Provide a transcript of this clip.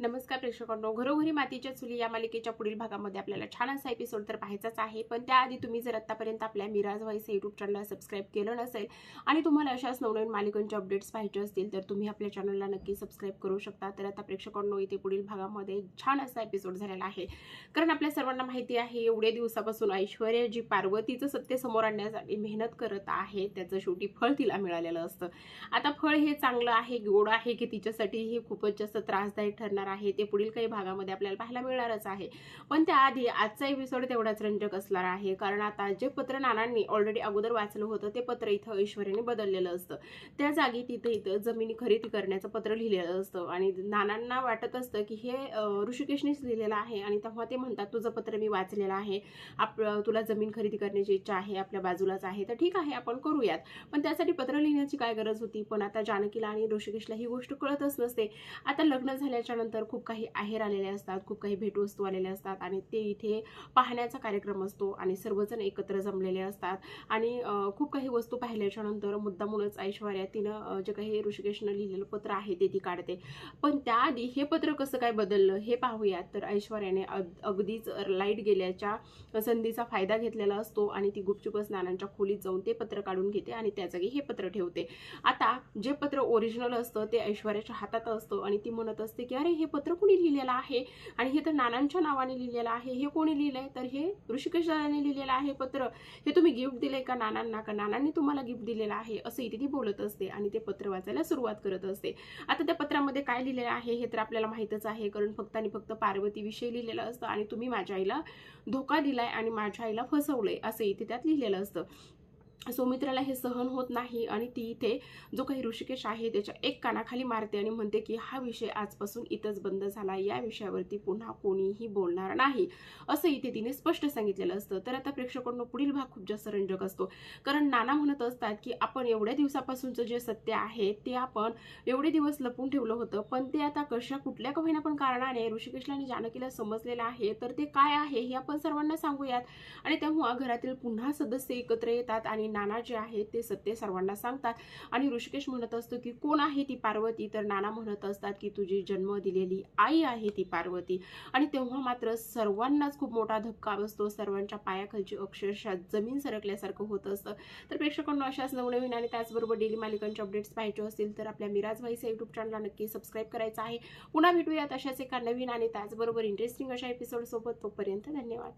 नमस्कार प्रेक्षकांनो. घरोघरी मातीच्या चुली या मालिकेच्या पुढील भागामध्ये आपल्याला छान असा एपिसोड तर पाहायचाच आहे. पण त्याआधी तुम्ही जर आत्तापर्यंत आपल्या मिराज व्हाईस यूट्यूब चॅनलला सबस्क्राईब केलं नसेल आणि तुम्हाला अशाच नवनवीन मालिकांचे अपडेट्स पाहिजे असतील तर तुम्ही आपल्या चॅनलला नक्की सबस्क्राईब करू शकता. तर आता प्रेक्षकांनो इथे पुढील भागामध्ये छान असा एपिसोड झालेला आहे. कारण आपल्या सर्वांना माहिती आहे एवढे दिवसापासून ऐश्वर्या जी पार्वतीचं सत्य समोर आणण्यासाठी मेहनत करत आहे त्याचं शेवटी फळ तिला मिळालेलं असतं. आता फळ हे चांगलं आहे गोड आहे की तिच्यासाठी हे खूपच जास्त त्रासदायक ठरणार आहे ते पुढील काही भागामध्ये आपल्याला पाहायला मिळणारच आहे. पण त्याआधी आजचा एपिसोड तेवढाच रंजक असणार आहे. कारण आता जे पत्र नानांनी ऑलरेडी अगोदर वाचलं होतं ते पत्र इथं ऐश्वर्याने बदललेलं असतं. त्या जागी तिथे इथं जमिनी खरेदी करण्याचं पत्र लिहिलेलं असतं. आणि नानांना वाटत असतं की हे ऋषिकेशनेच लिहिलेलं आहे आणि तेव्हा ते म्हणतात तुझं पत्र मी वाचलेलं आहे. आप तुला जमीन खरेदी करण्याची इच्छा आहे आपल्या बाजूलाच आहे. तर ठीक आहे आपण करूयात. पण त्यासाठी पत्र लिहिण्याची काय गरज होती? पण आता जानकीला आणि ऋषिकेशला ही गोष्ट कळतच नसते. आता लग्न झाल्याच्यानंतर खूप काही आहेर आलेले असतात खूप काही भेटवस्तू आलेल्या असतात आणि ते इथे पाहण्याचा कार्यक्रम असतो आणि सर्वजण एकत्र जमलेले असतात. आणि खूप काही वस्तू पाहिल्याच्या नंतर मुद्दामूनच ऐश्वर्या तिनं जे काही ऋषिकेशनं लिहिलेलं पत्र आहे ते ती काढते. पण त्याआधी हे पत्र कसं काय बदललं हे पाहूयात. तर ऐश्वर्याने अग- अगदीच लाइट गेल्याच्या संधीचा फायदा घेतलेला असतो आणि ती गुपचुपच नानांच्या खोलीत जाऊन ते पत्र काढून घेते आणि त्या जागी हे पत्र ठेवते. आता जे पत्र ओरिजिनल असतं ते ऐश्वर्याच्या हातात असतं आणि ती म्हणत असते की अरे हे पत्र कोणी लिहिलेलं आहे? आणि हे तर नानांच्या नावाने लिहिलेलं आहे. हे कोणी लिहिलंय? तर हे ऋषिकेश दादाने लिहिलेलं आहे पत्र. हे तुम्ही गिफ्ट दिलंय का नानांना? का नानांनी तुम्हाला गिफ्ट दिलेलं आहे? असं इथे ती बोलत असते आणि ते पत्र वाचायला सुरुवात करत असते. आता त्या पत्रामध्ये काय लिहिलेलं आहे हे तर आपल्याला माहीतच आहे कारण फक्त आणि फक्त पार्वतीविषयी लिहिलेलं असतं आणि तुम्ही माझ्या आईला धोका दिलाय आणि माझ्या आईला फसवलंय असं इथे त्यात लिहिलेलं असतं. सौमित्राला हे सहन होत नाही आणि ती इथे जो काही ऋषिकेश आहे त्याच्या एक कानाखाली मारते आणि म्हणते की हा विषय आजपासून इथंच बंद झाला. या विषयावरती पुन्हा कोणीही बोलणार नाही. असं इथे तिने स्पष्ट सांगितलेलं असतं. तर आता प्रेक्षकांनो पुढील भाग खूप जास्त रंजक असतो. कारण नाना म्हणत असतात की आपण एवढ्या दिवसापासूनचं जे सत्य आहे ते आपण एवढे दिवस लपून ठेवलं होतं. पण ते आता कशा कुठल्या का होईना पण कारणाने ऋषिकेशला आणि जानकीला समजलेलं आहे. तर ते काय आहे हे आपण सर्वांना सांगूयात. आणि तेव्हा घरातील पुन्हा सदस्य एकत्र येतात आणि नाना जे आहेत ते सत्य सर्वांना सांगतात. आणि ऋषिकेश म्हणत असतो की कोण आहे ती पार्वती? तर नाना म्हणत असतात की तुझी जन्म दिलेली आई आहे ती पार्वती. आणि तेव्हा मात्र सर्वांनाच खूप मोठा धक्का बसतो. सर्वांच्या पायाखालची अक्षरशः जमीन सरकल्यासारखं होत असतं. तर प्रेक्षकांना अशाच नवनवीन आणि त्याचबरोबर डेली मालिकांचे अपडेट्स पाहिजे असतील तर आपल्या मिराज भाईचा युट्यूब चॅनलला नक्की सबस्क्राईब करायचं आहे. पुन्हा भेटूयात अशाच एका नवीन आणि त्याचबरोबर इंटरेस्टिंग अशा एपिसोड सोबत. तोपर्यंत धन्यवाद.